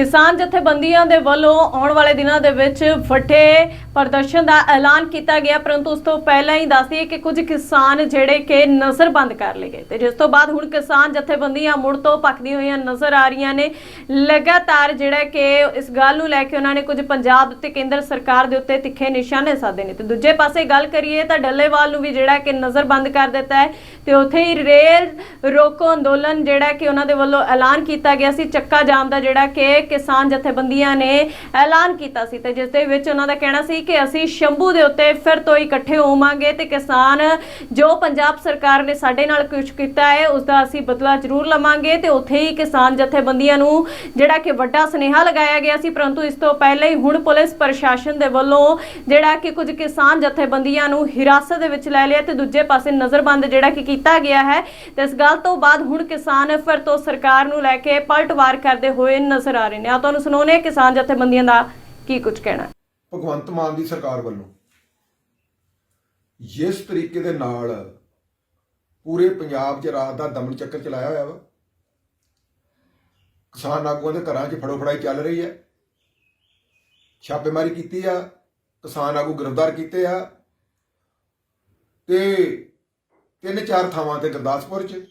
ਕਿਸਾਨ ਜਥੇਬੰਦੀਆਂ ਦੇ ਵੱਲੋਂ ਆਉਣ ਵਾਲੇ ਦਿਨਾਂ ਦੇ ਵਿੱਚ ਵੱਡੇ ਪ੍ਰਦਰਸ਼ਨ ਦਾ ਐਲਾਨ ਕੀਤਾ ਗਿਆ, ਪਰੰਤੂ ਉਸ ਤੋਂ ਪਹਿਲਾਂ ਹੀ ਦੱਸ ਕਿ ਕੁਝ ਕਿਸਾਨ ਜਿਹੜੇ ਕਿ ਨਜ਼ਰਬੰਦ ਕਰ ਲਏ ਗਏ ਤੇ ਜਿਸ ਤੋਂ ਬਾਅਦ ਹੁਣ ਕਿਸਾਨ ਜਥੇਬੰਦੀਆਂ ਮੁੜ ਤੋਂ ਪੱਕਦੀਆਂ ਹੋਈਆਂ ਨਜ਼ਰ ਆ ਰਹੀਆਂ ਨੇ। ਲਗਾਤਾਰ ਜਿਹੜਾ ਕਿ ਇਸ ਗੱਲ ਨੂੰ ਲੈ ਕੇ ਉਹਨਾਂ ਨੇ ਕੁਝ ਪੰਜਾਬ ਤੇ ਕੇਂਦਰ ਸਰਕਾਰ ਦੇ ਉੱਤੇ ਤਿੱਖੇ ਨਿਸ਼ਾਨੇ ਸਾਧੇ ਨੇ ਤੇ ਦੂਜੇ ਪਾਸੇ ਗੱਲ ਕਰੀਏ ਤਾਂ ਡੱਲੇਵਾਲ ਨੂੰ ਵੀ ਜਿਹੜਾ ਕਿ ਨਜ਼ਰਬੰਦ ਕਰ ਦਿੱਤਾ ਹੈ ਤੇ ਉੱਥੇ ਹੀ ਰੇਲ ਰੋਕੋ ਅੰਦੋਲਨ ਜਿਹੜਾ ਕਿ ਉਹਨਾਂ ਦੇ ਵੱਲੋਂ ਐਲਾਨ ਕੀਤਾ ਗਿਆ ਸੀ। ਚੱਕਾ ਜਾਮ ਦਾ ਜਿਹੜਾ ਕਿ ਕਿਸਾਨ ਜਥੇਬੰਦੀਆਂ ਨੇ ਐਲਾਨ ਕੀਤਾ ਸੀ ਤੇ ਜਿਸ ਦੇ ਵਿੱਚ ਉਹਨਾਂ ਦਾ ਕਹਿਣਾ ਸੀ ਕਿ ਅਸੀਂ ਸ਼ੰਭੂ ਦੇ ਉੱਤੇ ਫਿਰ ਤੋਂ ਇਕੱਠੇ ਹੋਵਾਂਗੇ ਤੇ ਕਿਸਾਨ ਜੋ ਪੰਜਾਬ ਸਰਕਾਰ ਨੇ ਸਾਡੇ ਨਾਲ ਕੁਝ ਕੀਤਾ ਹੈ ਉਸ ਦਾ ਅਸੀਂ ਬਦਲਾ ਜ਼ਰੂਰ ਲਵਾਂਗੇ ਤੇ ਉੱਥੇ ਹੀ ਕਿਸਾਨ ਜਥੇਬੰਦੀਆਂ ਨੂੰ ਜਿਹੜਾ ਕਿ ਵੱਡਾ ਸੁਨੇਹਾ ਲਗਾਇਆ ਗਿਆ ਸੀ, ਪਰੰਤੂ ਇਸ ਤੋਂ ਪਹਿਲਾਂ ਹੀ ਹੁਣ ਪੁਲਿਸ ਪ੍ਰਸ਼ਾਸਨ ਦੇ ਵੱਲੋਂ ਜਿਹੜਾ ਕਿ ਕੁਝ ਕਿਸਾਨ ਜਥੇਬੰਦੀਆਂ ਨੂੰ ਹਿਰਾਸਤ ਦੇ ਵਿੱਚ ਲੈ ਲਿਆ ਤੇ ਦੂਜੇ ਪਾਸੇ ਨਜ਼ਰਬੰਦ ਜਿਹੜਾ ਕਿ ਕੀਤਾ ਗਿਆ ਹੈ। ਤੇ ਇਸ ਗੱਲ ਤੋਂ ਬਾਅਦ ਹੁਣ ਕਿਸਾਨ ਫਿਰ ਤੋਂ ਸਰਕਾਰ ਨੂੰ ਲੈ ਕੇ ਪਲਟਵਾਰ ਕਰਦੇ ਹੋਏ ਨਜ਼ਰ ਆ ਰਹੇ ਨੇ। ਆ ਤੁਹਾਨੂੰ ਸੁਣਾਉਂਦੇ ਹਾਂ ਕਿਸਾਨ ਜਥੇਬੰਦੀਆਂ ਦਾ ਕੀ ਕੁਝ ਕਹਿਣਾ ਭਗਵੰਤ ਮਾਨ ਦੀ ਸਰਕਾਰ ਵੱਲੋਂ। ਜਿਸ ਤਰੀਕੇ ਦੇ ਨਾਲ ਪੂਰੇ ਪੰਜਾਬ 'ਚ ਰਾਤ ਦਾ ਦਮਨ ਚੱਕਰ ਚਲਾਇਆ ਹੋਇਆ ਵਾ, ਕਿਸਾਨ ਆਗੂਆਂ ਦੇ ਘਰਾਂ 'ਚ ਫੜੋ ਫੜਾਈ ਚੱਲ ਰਹੀ ਹੈ। ਛਾਪੇਮਾਰੀ ਕੀਤੀ ਆ, ਕਿਸਾਨ ਆਗੂ ਗ੍ਰਿਫਤਾਰ ਕੀਤੇ ਆ ਤੇ ਤਿੰਨ ਚਾਰ ਥਾਵਾਂ ਤੇ ਗੁਰਦਾਸਪੁਰ 'ਚ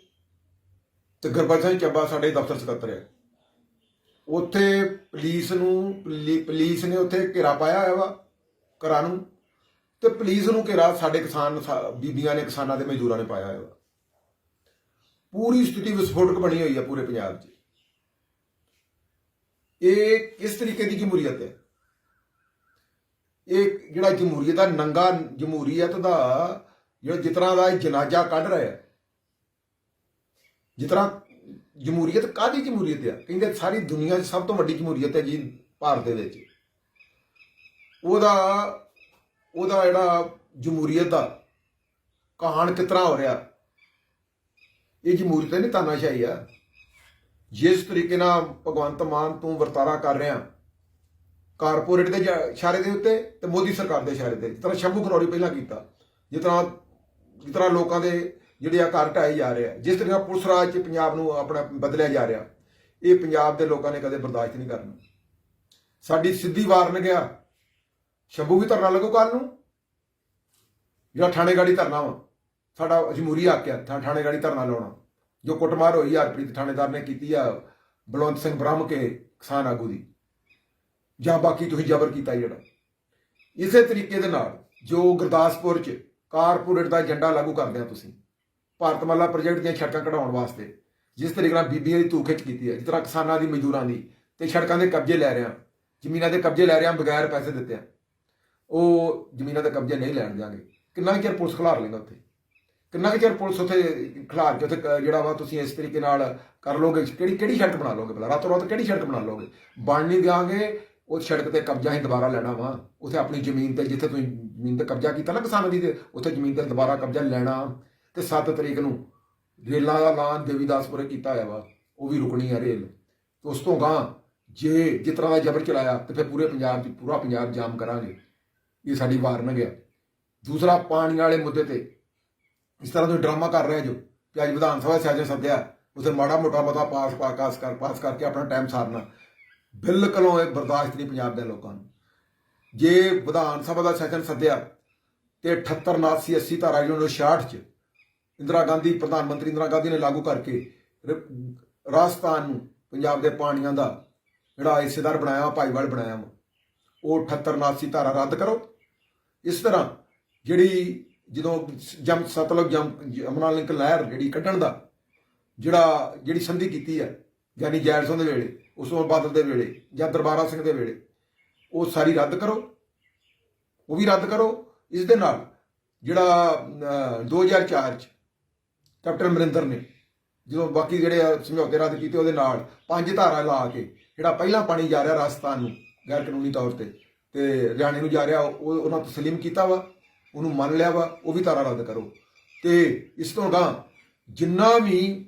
ਤੇ ਗੁਰਬਖਸ਼ ਸਿੰਘ ਚੱਬਾ ਸਾਡੇ ਦਫ਼ਤਰ ਸਕੱਤਰ ਹੈ। ਉੱਥੇ ਪੁਲਿਸ ਨੂੰ, ਪੁਲੀ- ਪੁਲਿਸ ਨੇ ਉੱਥੇ ਘੇਰਾ ਪਾਇਆ ਹੋਇਆ ਵਾ, ਘਰਾਂ ਨੂੰ। ਤੇ ਪੁਲਿਸ ਨੂੰ ਘੇਰਾ ਸਾਡੇ ਕਿਸਾਨ, ਸਾ- ਬੀਬੀਆਂ ਨੇ, ਕਿਸਾਨਾਂ ਦੇ ਮਜ਼ਦੂਰਾਂ ਨੇ ਪਾਇਆ ਹੋਇਆ ਵਾ। ਪੂਰੀ ਸਥਿਤੀ ਵਿਸਫੋਟਕ ਬਣੀ ਹੋਈ ਹੈ ਪੂਰੇ ਪੰਜਾਬ 'ਚ। ਇਹ ਕਿਸ ਤਰੀਕੇ ਦੀ ਜਮਹੂਰੀਅਤ ਹੈ? ਇਹ ਜਿਹੜਾ ਜਮਹੂਰੀਅਤ ਦਾ ਨੰਗਾ ਜਮਹੂਰੀਅਤ ਦਾ ਜਿਹੜਾ ਜਿਸ ਤਰ੍ਹਾਂ ਦਾ ਇਹ ਜਨਾਜ਼ਾ ਕੱਢ ਰਿਹਾ ਹੈ, ਜਿਸ ਤਰ੍ਹਾਂ ਜਮਹੂਰੀਅਤ ਕਾਦੀ ਜਮਹੂਰੀਅਤ ਆ? ਕਹਿੰਦੇ ਸਾਰੀ ਦੁਨੀਆ 'ਚ ਸਭ ਤੋਂ ਵੱਡੀ ਜਮਹੂਰੀਅਤ ਹੈ ਜੀ ਭਾਰਤ ਦੇ ਵਿੱਚ। ਉਹਦਾ ਉਹਦਾ ਜਿਹੜਾ ਜਮਹੂਰੀਅਤ ਦਾ ਕਹਾਣ ਕਿਤਰਾ ਹੋ ਰਿਹਾ? ਇਹ ਜਮਹੂਰੀਅਤ ਨਹੀਂ ਤਾਨਾਸ਼ਾਹੀ ਆ। ਜਿਸ ਤਰੀਕੇ ਨਾਲ ਭਗਵੰਤ ਮਾਨ ਤੂੰ ਵਰਤਾਰਾ ਕਰ ਰਿਹਾ, ਕਾਰਪੋਰੇਟ ਦੇ ਇਸ਼ਾਰੇ ਦੇ ਉੱਤੇ ਤੇ ਮੋਦੀ ਸਰਕਾਰ ਦੇ ਇਸ਼ਾਰੇ ਤੇ, ਜਿਸ ਤਰ੍ਹਾਂ ਸ਼ੰਭੂ ਖਰੋੜੀ ਪਹਿਲਾਂ ਕੀਤਾ, ਜਿਸ ਤਰ੍ਹਾਂ ਜਿਸ ਤਰ੍ਹਾਂ ਲੋਕਾਂ ਦੇ ਜਿਹੜੇ ਆ ਘਰ ਢਾਏ ਜਾ ਰਹੇ ਆ, ਜਿਸ ਤਰ੍ਹਾਂ ਪੁਲਿਸ ਰਾਜ ਚ ਪੰਜਾਬ ਨੂੰ ਆਪਣਾ ਬਦਲਿਆ ਜਾ ਰਿਹਾ, ਇਹ ਪੰਜਾਬ ਦੇ ਲੋਕਾਂ ਨੇ ਕਦੇ ਬਰਦਾਸ਼ਤ ਨਹੀਂ ਕਰਨਾ। ਸਾਡੀ ਸਿੱਧੀ ਵਾਰਨ ਗਿਆ ਸ਼ੰਭੂ ਵੀ ਧਰਨਾ ਲੱਗੂ ਕੱਲ ਨੂੰ ਜਿਹੜਾ ਥਾਣੇ ਗਾੜੀ ਧਰਨਾ ਵਾ? ਸਾਡਾ ਜਮਹੂਰੀ ਹੱਕ ਆ ਥਾ- ਥਾਣੇ ਗਾੜੀ ਧਰਨਾ ਲਾਉਣਾ। ਜੋ ਕੁੱਟਮਾਰ ਹੋਈ ਹਰਪ੍ਰੀਤ, ਥਾਣੇਦਾਰ ਨੇ ਕੀਤੀ ਆ, ਬਲਵੰਤ ਸਿੰਘ ਬ੍ਰਹਮ ਕੇ ਕਿਸਾਨ ਆਗੂ ਦੀ। ਜਾਂ ਬਾਕੀ ਤੁਸੀਂ ਜ਼ਬਰ ਕੀਤਾ ਜਿਹੜਾ। ਇਸੇ ਤਰੀਕੇ ਦੇ ਨਾਲ ਜੋ ਗੁਰਦਾਸਪੁਰ ਚ ਕਾਰਪੋਰੇਟ ਦਾ ਏਜੰਡਾ ਲਾਗੂ ਕਰਦੇ ਆ ਤੁਸੀਂ ਭਾਰਤਮਾਲਾ ਪ੍ਰੋਜੈਕਟ ਦੀਆਂ ਸੜਕਾਂ ਕਢਾਉਣ ਵਾਸਤੇ, ਜਿਸ ਤਰੀਕੇ ਨਾਲ ਬੀਬੀਆਂ ਦੀ ਧੂਖਿੱਚ ਕੀਤੀ ਹੈ, ਜਿਸ ਤਰ੍ਹਾਂ ਕਿਸਾਨਾਂ ਦੀ, ਮਜ਼ਦੂਰਾਂ ਦੀ, ਤੇ ਸੜਕਾਂ ਦੇ ਕਬਜ਼ੇ ਲੈ ਰਿਆਂ ਜ਼ਮੀਨਾਂ ਦੇ ਕਬਜ਼ੇ ਲੈ ਰਿਆਂ ਬਗੈਰ ਪੈਸੇ ਦਿੱਤੇ ਆ। ਉਹ ਜ਼ਮੀਨਾਂ ਦੇ ਕਬਜ਼ੇ ਨਹੀਂ ਲੈਣ ਦਿਆਂਗੇ। ਕਿੰਨਾ ਕੁ ਚਿਰ ਪੁਲਿਸ ਖਿਲਾਰ ਲੈਂਦਾ ਉੱਥੇ? ਕਿੰਨਾ ਕੁ ਚਿਰ ਪੁਲਿਸ ਉੱਥੇ ਖਿਲਾਰ ਕੇ ਉੱਥੇ ਕ- ਜਿਹੜਾ ਵਾ ਤੁਸੀਂ ਇਸ ਤਰੀਕੇ ਨਾਲ ਕਰ ਲੋਗੇ ਕਿਹੜੀ ਕਿਹੜੀ ਸੜਕ ਬਣਾ ਲੋਗੇ ਭਲਾ? ਰਾਤੋਂ ਰਾਤ ਕਿਹੜੀ ਸੜਕ ਬਣਾ ਲੋਗੇ ਬਣ ਨਹੀਂ ਦਿਆਂਗੇ ਉਹ ਸੜਕ ਤੇ ਕਬਜ਼ਾ ਹੀ ਦੁਬਾਰਾ ਲੈਣਾ ਵਾ। ਉੱਥੇ ਆਪਣੀ ਜ਼ਮੀਨ ਤੇ, ਜਿੱਥੇ ਤੁਸੀਂ ਜ਼ਮੀਨ ਤੇ ਕਬਜ਼ਾ ਕੀਤਾ ਨਾ ਕਿਸਾਨਾਂ ਦੀ ਉੱਥੇ ਜ਼ਮੀਨ ਤੇ ਦੁਬਾਰਾ ਕਬਜ਼ਾ ਲੈਣਾ। ਤੇ 7 ਤਰੀਕ ਨੂੰ ਰੇਲਾਂ ਦਾ ਐਲਾਨ ਦੇਵੀਦਾਸਪੁਰੇ ਕੀਤਾ ਹੋਇਆ ਵਾ, ਉਹ ਵੀ ਰੁਕਣੀ ਆ ਰੇਲ। ਉਸ ਤੋਂ ਗਾਂ ਜੇ ਜਿਸ ਤਰ੍ਹਾਂ ਦਾ ਜਬਰ ਚਲਾਇਆ, ਤੇ ਫਿਰ ਪੂਰੇ ਪੰਜਾਬ 'ਚ, ਪੂਰਾ ਪੰਜਾਬ ਜਾਮ ਕਰਾਂਗੇ। ਇਹ ਸਾਡੀ ਵਾਰ ਨਾ ਗਿਆ ਦੂਸਰਾ ਪਾਣੀ ਵਾਲੇ ਮੁੱਦੇ ਤੇ ਇਸ ਤਰ੍ਹਾਂ ਤੁਸੀਂ ਡਰਾਮਾ ਕਰ ਰਹੇ ਜੋ ਕਿ ਅੱਜ ਵਿਧਾਨ ਸਭਾ ਸੈਸ਼ਨ ਸੱਦਿਆ, ਉਥੇ ਮਾੜਾ ਮੋਟਾ ਮਤਾ ਪਾਸ ਪਾਸ ਕਰ ਪਾਸ ਕਰਕੇ ਆਪਣਾ ਟਾਈਮ ਸਾਰਨਾ। ਬਿਲਕੁਲੋਂ ਇਹ ਬਰਦਾਸ਼ਤ ਨਹੀਂ ਪੰਜਾਬ ਦੇ ਲੋਕਾਂ ਨੂੰ। ਜੇ ਵਿਧਾਨ ਸਭਾ ਦਾ ਸੈਸ਼ਨ ਸੱਦਿਆ, ਤੇ 78 79 80 ਧਾਰਾ ਜਿਹੜੀ 66 ਚ ਇੰਦਰਾ ਗਾਂਧੀ ਪ੍ਰਧਾਨ ਮੰਤਰੀ ਇੰਦਰਾ ਗਾਂਧੀ ਨੇ ਲਾਗੂ ਕਰਕੇ ਰ- ਰਾਜਸਥਾਨ ਨੂੰ ਪੰਜਾਬ ਦੇ ਪਾਣੀਆਂ ਦਾ ਜਿਹੜਾ ਹਿੱਸੇਦਾਰ ਬਣਾਇਆ ਵਾ, ਭਾਈਵਾਲ ਬਣਾਇਆ ਵਾ, ਉਹ 78 79 ਧਾਰਾ ਰੱਦ ਕਰੋ। ਇਸ ਤਰ੍ਹਾਂ ਜਿਹੜੀ ਜਦੋਂ ਜਮ ਸਤਲੁਜ ਜਮ ਜਮਨਾ ਲਿੰਕ ਲਹਿਰ ਜਿਹੜੀ ਕੱਢਣ ਦਾ ਜਿਹੜਾ ਜਿਹੜੀ ਸੰਧੀ ਕੀਤੀ ਹੈ ਯਾਨੀ ਜੈਲ ਸਿੰਘ ਦੇ ਵੇਲੇ ਉਸ ਤੋਂ ਬਾਦਲ ਦੇ ਵੇਲੇ ਜਾਂ ਦਰਬਾਰਾ ਸਿੰਘ ਦੇ ਵੇਲੇ ਉਹ ਸਾਰੀ ਰੱਦ ਕਰੋ। ਉਹ ਵੀ ਰੱਦ ਕਰੋ। ਇਸ ਦੇ ਨਾਲ ਜਿਹੜਾ ਅਹ, 2004 ਚ ਕੈਪਟਨ ਅਮਰਿੰਦਰ ਨੇ, ਜਦੋਂ ਬਾਕੀ ਜਿਹੜੇ ਆ ਸਮਝੌਤੇ ਰੱਦ ਕੀਤੇ ਉਹਦੇ ਨਾਲ ਪੰਜ ਧਾਰਾ ਲਾ ਕੇ, ਜਿਹੜਾ ਪਹਿਲਾਂ ਪਾਣੀ ਜਾ ਰਿਹਾ ਰਾਜਸਥਾਨ ਨੂੰ, ਗੈਰ ਕਾਨੂੰਨੀ ਤੌਰ ਤੇ ਤੇ ਹਰਿਆਣੇ ਨੂੰ ਜਾ ਰਿਹਾ, ਉਹ ਉਹਨਾਂ ਤਸਲੀਮ ਕੀਤਾ ਵਾ, ਉਹਨੂੰ ਮੰਨ ਲਿਆ ਵਾ, ਉਹ ਵੀ ਧਾਰਾ ਰੱਦ ਕਰੋ। ਤੇ ਇਸ ਤੋਂ ਅਗਾਂਹ ਜਿੰਨਾ ਵੀ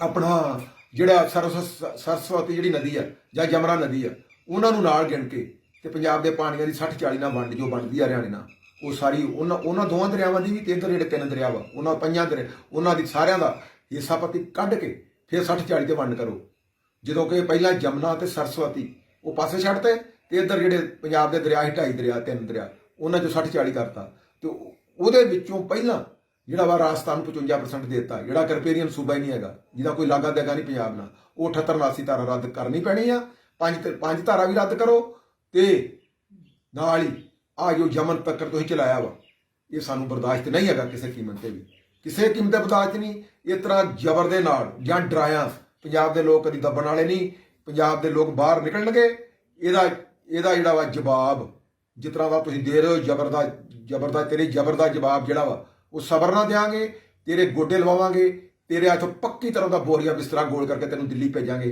ਆਪਣਾ ਜਿਹੜਾ ਸਰਸ- ਸਰਸਵਤੀ ਜਿਹੜੀ ਨਦੀ ਆ, ਜਾਂ ਜਮਨਾ ਨਦੀ ਆ, ਉਹਨਾਂ ਨੂੰ ਨਾਲ ਗਿਣ ਕੇ, ਤੇ ਪੰਜਾਬ ਦੇ ਪਾਣੀਆਂ ਦੀ 60 40 ਨਾਲ ਵੰਡ, ਜੋ ਬਣਦੀ ਆ ਹਰਿਆਣੇ ਨਾਲ। ਉਹ ਸਾਰੀ ਉਹਨਾਂ ਉਹਨਾਂ ਦੋਵਾਂ ਦਰਿਆਵਾਂ ਦੀ ਵੀ ਤਿੰਨ ਜਿਹੜੇ ਤਿੰਨ ਦਰਿਆ ਵਾ ਉਹਨਾਂ ਪੰਜਾਂ ਦਰਿਆ ਉਹਨਾਂ ਦੀ ਸਾਰਿਆਂ ਦਾ ਹਿੱਸਾ ਪਤੀ ਕੱਢ ਕੇ ਫਿਰ 60 40 ਤੇ ਵੰਡ ਕਰੋ। ਜਦੋਂ ਕਿ ਪਹਿਲਾਂ ਜਮਨਾ ਤੇ ਸਰਸਵਤੀ, ਉਹ ਪਾਸੇ ਛੱਡਤੇ ਤੇ ਇੱਧਰ ਜਿਹੜੇ ਪੰਜਾਬ ਦੇ ਦਰਿਆ ਹੀ ਢਾਈ ਦਰਿਆ, ਤਿੰਨ ਦਰਿਆ, ਉਹਨਾਂ ਚੋਂ 60 40 ਕਰਤਾ। ਤੇ ਉਹਦੇ ਵਿੱਚੋਂ ਪਹਿਲਾਂ ਜਿਹੜਾ ਵਾ ਰਾਜਸਥਾਨ ਨੂੰ 55% ਦੇ ਦਿੱਤਾ, ਜਿਹੜਾ ਕਰਪੇਰੀਅਨ ਸੂਬਾ ਹੀ ਨਹੀਂ ਹੈਗਾ, ਜਿਹਦਾ ਕੋਈ ਲਾਗਾ ਦੇਗਾ ਨਹੀਂ ਪੰਜਾਬ ਨਾਲ, ਉਹ 78 79 ਧਾਰਾ ਰੱਦ ਕਰਨੀ ਪੈਣੀ ਆ, ਪੰਜ ਪੰਜ ਧਾਰਾ ਵੀ ਰੱਦ ਕਰੋ ਤੇ ਨਾਲ ਹੀ ਆ ਜੋ ਯਮਨ ਤੱਕ ਤੁਸੀਂ ਚਲਾਇਆ ਵਾ, ਇਹ ਸਾਨੂੰ ਬਰਦਾਸ਼ਤ ਨਹੀਂ ਹੈਗਾ ਕਿਸੇ ਕੀਮਤ ਤੇ ਵੀ। ਕਿਸੇ ਕੀਮਤ ਤੇ ਬਰਦਾਸ਼ਤ ਨਹੀਂ, ਇਸ ਤਰ੍ਹਾਂ ਜ਼ਬਰ ਦੇ ਨਾਲ ਜਾਂ ਡਰਾਇਆ ਪੰਜਾਬ ਦੇ ਲੋਕ ਕਦੀ ਦੱਬਣ ਵਾਲੇ ਨਹੀਂ, ਪੰਜਾਬ ਦੇ ਲੋਕ ਬਾਹਰ ਨਿਕਲਣਗੇ, ਇਹਦਾ ਇਹਦਾ ਜਿਹੜਾ ਵਾ ਜਵਾਬ, ਜਿਸ ਤਰ੍ਹਾਂ ਦਾ ਤੁਸੀਂ ਦੇ ਰਹੇ ਹੋ, ਜ਼ਬਰ ਦਾ ਜ਼ਬਰ ਦਾ, ਤੇਰੇ ਜ਼ਬਰ ਦਾ ਜਵਾਬ ਜਿਹੜਾ ਵਾ, ਉਹ ਸਬਰ ਨਾਲ ਦੇਾਂਗੇ ਤੇਰੇ ਗੋਡੇ ਲਵਾਵਾਂਗੇ, ਤੇਰੇ ਹੱਥੋਂ ਪੱਕੀ ਤਰ੍ਹਾਂ ਦਾ ਬੋਰੀਆ ਬਿਸਤਰਾ ਗੋਲ ਕਰਕੇ ਤੈਨੂੰ ਦਿੱਲੀ ਭੇਜਾਂਗੇ।